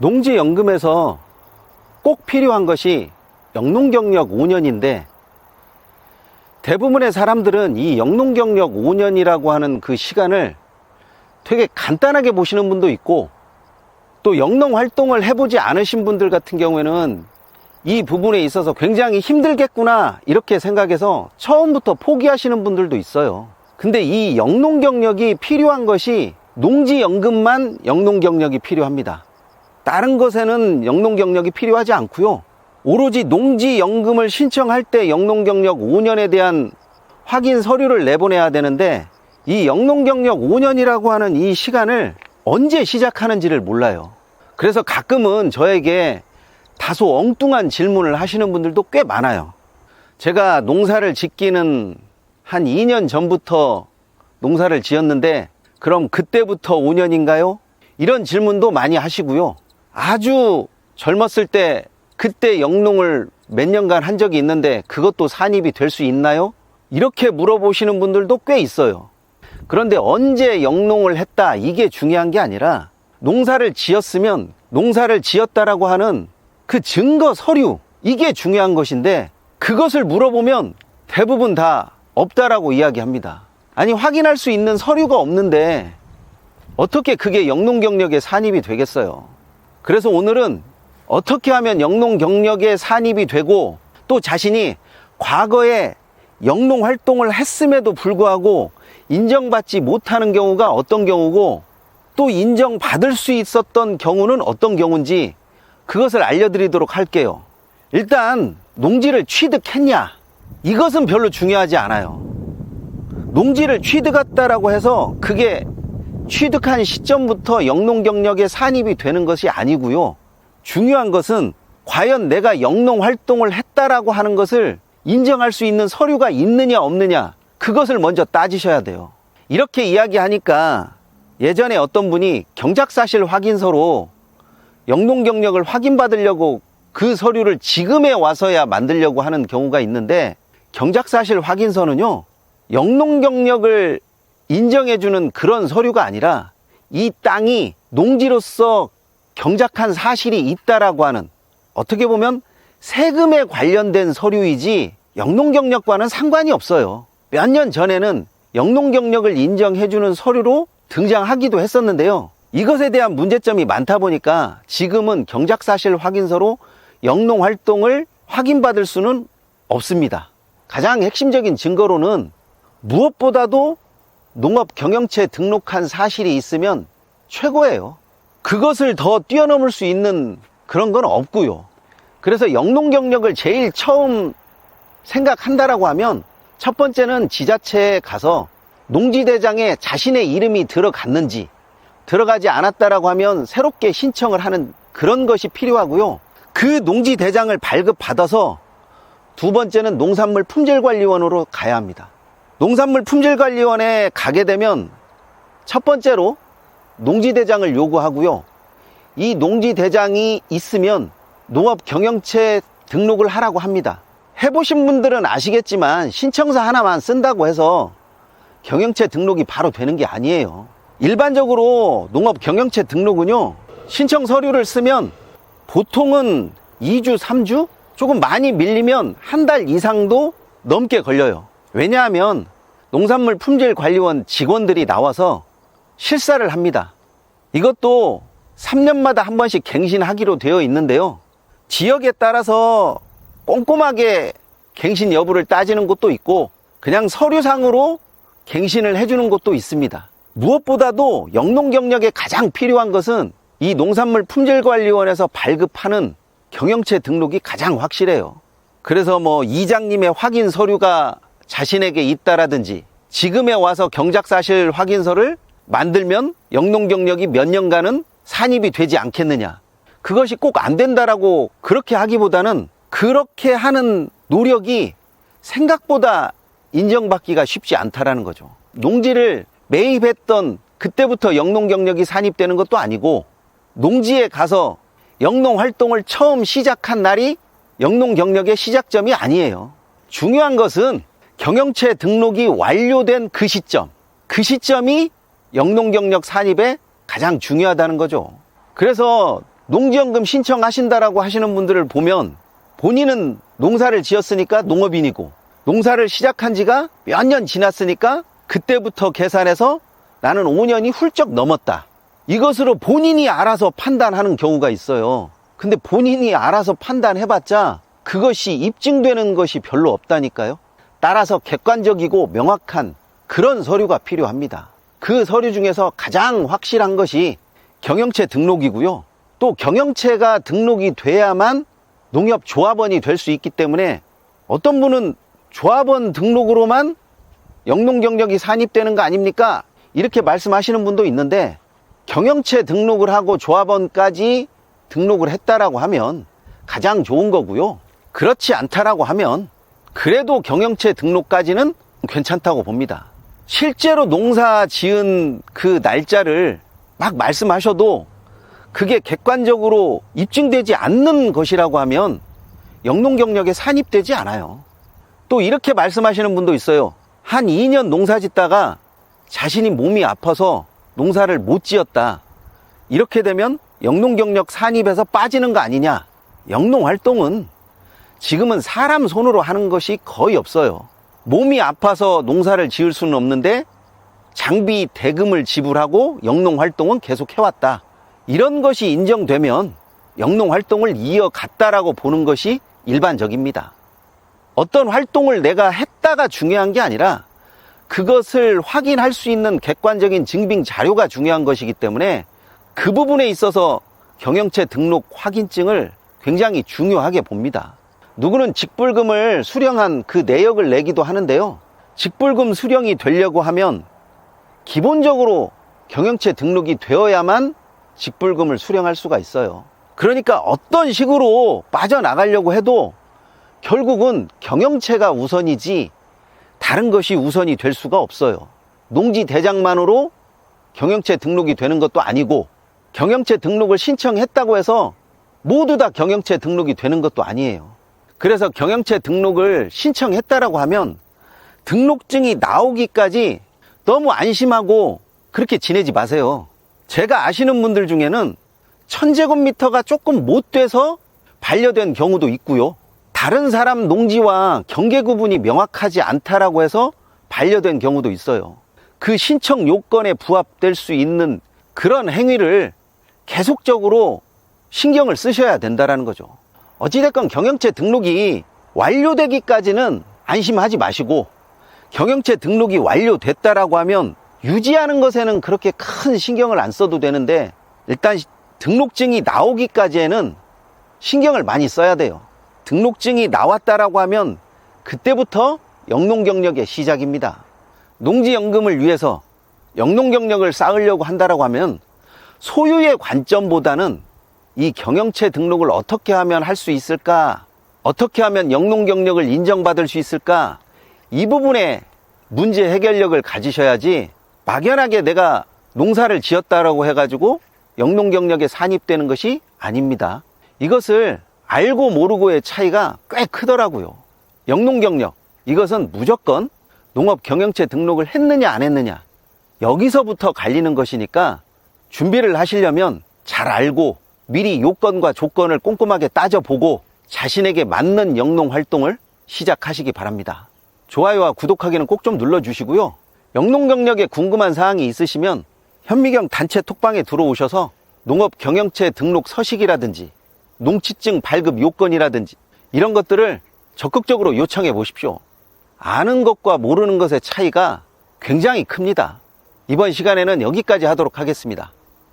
농지연금에서 꼭 필요한 것이 영농 경력 5년인데 대부분의 사람들은 이 영농 경력 5년이라고 하는 그 시간을 되게 간단하게 보시는 분도 있고 또 영농 활동을 해보지 않으신 분들 같은 경우에는 이 부분에 있어서 굉장히 힘들겠구나 이렇게 생각해서 처음부터 포기하시는 분들도 있어요. 근데 이 영농 경력이 필요한 것이 농지 연금만 영농 경력이 필요합니다. 다른 것에는 영농 경력이 필요하지 않고요. 오로지 농지 연금을 신청할 때 영농 경력 5년에 대한 확인 서류를 내보내야 되는데 이 영농 경력 5년이라고 하는 이 시간을 언제 시작하는지를 몰라요. 그래서 가끔은 저에게 다소 엉뚱한 질문을 하시는 분들도 꽤 많아요. 제가 농사를 짓기는 한 2년 전부터 농사를 지었는데 그럼 그때부터 5년인가요? 이런 질문도 많이 하시고요. 아주 젊었을 때 그때 영농을 몇 년간 한 적이 있는데 그것도 산입이 될 수 있나요? 이렇게 물어보시는 분들도 꽤 있어요. 그런데 언제 영농을 했다 이게 중요한 게 아니라 농사를 지었으면 농사를 지었다라고 하는 그 증거 서류 이게 중요한 것인데 그것을 물어보면 대부분 다 없다라고 이야기합니다. 아니 확인할 수 있는 서류가 없는데 어떻게 그게 영농 경력에 산입이 되겠어요? 그래서 오늘은 어떻게 하면 영농 경력에 산입이 되고 또 자신이 과거에 영농 활동을 했음에도 불구하고 인정받지 못하는 경우가 어떤 경우고 또 인정받을 수 있었던 경우는 어떤 경우인지 그것을 알려드리도록 할게요. 일단 농지를 취득했냐? 이것은 별로 중요하지 않아요. 농지를 취득했다라고 해서 그게 취득한 시점부터 영농 경력에 산입이 되는 것이 아니고요. 중요한 것은 과연 내가 영농 활동을 했다라고 하는 것을 인정할 수 있는 서류가 있느냐 없느냐 그것을 먼저 따지셔야 돼요. 이렇게 이야기하니까 예전에 어떤 분이 경작사실 확인서로 영농 경력을 확인받으려고 그 서류를 지금에 와서야 만들려고 하는 경우가 있는데 경작사실 확인서는요 영농 경력을 인정해주는 그런 서류가 아니라 이 땅이 농지로서 경작한 사실이 있다라고 하는 어떻게 보면 세금에 관련된 서류이지 영농 경력과는 상관이 없어요. 몇 년 전에는 영농 경력을 인정해주는 서류로 등장하기도 했었는데요. 이것에 대한 문제점이 많다 보니까 지금은 경작사실 확인서로 영농 활동을 확인받을 수는 없습니다. 가장 핵심적인 증거로는 무엇보다도 농업 경영체 등록한 사실이 있으면 최고예요. 그것을 더 뛰어넘을 수 있는 그런 건 없고요. 그래서 영농 경력을 제일 처음 생각한다라고 하면 첫 번째는 지자체에 가서 농지대장에 자신의 이름이 들어갔는지 들어가지 않았다라고 하면 새롭게 신청을 하는 그런 것이 필요하고요. 그 농지대장을 발급받아서 두 번째는 농산물 품질관리원으로 가야 합니다. 농산물 품질관리원에 가게 되면 첫 번째로 농지대장을 요구하고요. 이 농지대장이 있으면 농업 경영체 등록을 하라고 합니다. 해보신 분들은 아시겠지만 신청서 하나만 쓴다고 해서 경영체 등록이 바로 되는 게 아니에요. 일반적으로 농업 경영체 등록은요, 신청 서류를 쓰면 보통은 2주, 3주? 조금 많이 밀리면 한 달 이상도 넘게 걸려요. 왜냐하면 농산물 품질 관리원 직원들이 나와서 실사를 합니다. 이것도 3년마다 한 번씩 갱신하기로 되어 있는데요. 지역에 따라서 꼼꼼하게 갱신 여부를 따지는 곳도 있고 그냥 서류상으로 갱신을 해주는 곳도 있습니다. 무엇보다도 영농 경력에 가장 필요한 것은 이 농산물 품질관리원에서 발급하는 경영체 등록이 가장 확실해요. 그래서 뭐 이장님의 확인 서류가 자신에게 있다라든지 지금에 와서 경작사실 확인서를 만들면 영농 경력이 몇 년간은 산입이 되지 않겠느냐. 그것이 꼭 안 된다라고 그렇게 하기보다는 그렇게 하는 노력이 생각보다 인정받기가 쉽지 않다라는 거죠. 농지를 매입했던 그때부터 영농 경력이 산입되는 것도 아니고 농지에 가서 영농 활동을 처음 시작한 날이 영농 경력의 시작점이 아니에요. 중요한 것은 경영체 등록이 완료된 그 시점, 그 시점이 영농 경력 산입에 가장 중요하다는 거죠. 그래서 농지연금 신청하신다라고 하시는 분들을 보면 본인은 농사를 지었으니까 농업인이고 농사를 시작한 지가 몇 년 지났으니까 그때부터 계산해서 나는 5년이 훌쩍 넘었다. 이것으로 본인이 알아서 판단하는 경우가 있어요. 근데 본인이 알아서 판단해봤자 그것이 입증되는 것이 별로 없다니까요. 따라서 객관적이고 명확한 그런 서류가 필요합니다. 그 서류 중에서 가장 확실한 것이 경영체 등록이고요. 또 경영체가 등록이 돼야만 농협 조합원이 될 수 있기 때문에 어떤 분은 조합원 등록으로만 영농 경력이 산입되는 거 아닙니까? 이렇게 말씀하시는 분도 있는데 경영체 등록을 하고 조합원까지 등록을 했다라고 하면 가장 좋은 거고요. 그렇지 않다라고 하면 그래도 경영체 등록까지는 괜찮다고 봅니다. 실제로 농사 지은 그 날짜를 막 말씀하셔도 그게 객관적으로 입증되지 않는 것이라고 하면 영농 경력에 산입되지 않아요. 또 이렇게 말씀하시는 분도 있어요. 한 2년 농사 짓다가 자신이 몸이 아파서 농사를 못 지었다. 이렇게 되면 영농 경력 산입에서 빠지는 거 아니냐? 영농 활동은 지금은 사람 손으로 하는 것이 거의 없어요. 몸이 아파서 농사를 지을 수는 없는데 장비 대금을 지불하고 영농 활동은 계속 해왔다. 이런 것이 인정되면 영농 활동을 이어갔다라고 보는 것이 일반적입니다. 어떤 활동을 내가 했다가 중요한 게 아니라 그것을 확인할 수 있는 객관적인 증빙 자료가 중요한 것이기 때문에 그 부분에 있어서 경영체 등록 확인증을 굉장히 중요하게 봅니다. 누구는 직불금을 수령한 그 내역을 내기도 하는데요. 직불금 수령이 되려고 하면 기본적으로 경영체 등록이 되어야만 직불금을 수령할 수가 있어요. 그러니까 어떤 식으로 빠져나가려고 해도 결국은 경영체가 우선이지 다른 것이 우선이 될 수가 없어요. 농지 대장만으로 경영체 등록이 되는 것도 아니고 경영체 등록을 신청했다고 해서 모두 다 경영체 등록이 되는 것도 아니에요. 그래서 경영체 등록을 신청했다라고 하면 등록증이 나오기까지 너무 안심하고 그렇게 지내지 마세요. 제가 아시는 분들 중에는 천제곱미터가 조금 못 돼서 반려된 경우도 있고요. 다른 사람 농지와 경계 구분이 명확하지 않다라고 해서 반려된 경우도 있어요. 그 신청 요건에 부합될 수 있는 그런 행위를 계속적으로 신경을 쓰셔야 된다라는 거죠. 어찌됐건 경영체 등록이 완료되기까지는 안심하지 마시고 경영체 등록이 완료됐다라고 하면 유지하는 것에는 그렇게 큰 신경을 안 써도 되는데 일단 등록증이 나오기까지에는 신경을 많이 써야 돼요. 등록증이 나왔다라고 하면 그때부터 영농 경력의 시작입니다. 농지연금을 위해서 영농 경력을 쌓으려고 한다라고 하면 소유의 관점보다는 이 경영체 등록을 어떻게 하면 할 수 있을까? 어떻게 하면 영농 경력을 인정받을 수 있을까? 이 부분에 문제 해결력을 가지셔야지 막연하게 내가 농사를 지었다라고 해가지고 영농 경력에 산입되는 것이 아닙니다. 이것을 알고 모르고의 차이가 꽤 크더라고요. 영농 경력 이것은 무조건 농업 경영체 등록을 했느냐 안 했느냐 여기서부터 갈리는 것이니까 준비를 하시려면 잘 알고 미리 요건과 조건을 꼼꼼하게 따져보고 자신에게 맞는 영농 활동을 시작하시기 바랍니다. 좋아요와 구독하기는 꼭 좀 눌러주시고요. 영농 경력에 궁금한 사항이 있으시면 현미경 단체 톡방에 들어오셔서 농업 경영체 등록 서식이라든지 농취증 발급 요건이라든지 이런 것들을 적극적으로 요청해 보십시오. 아는 것과 모르는 것의 차이가 굉장히 큽니다. 이번 시간에는 여기까지 하도록 하겠습니다.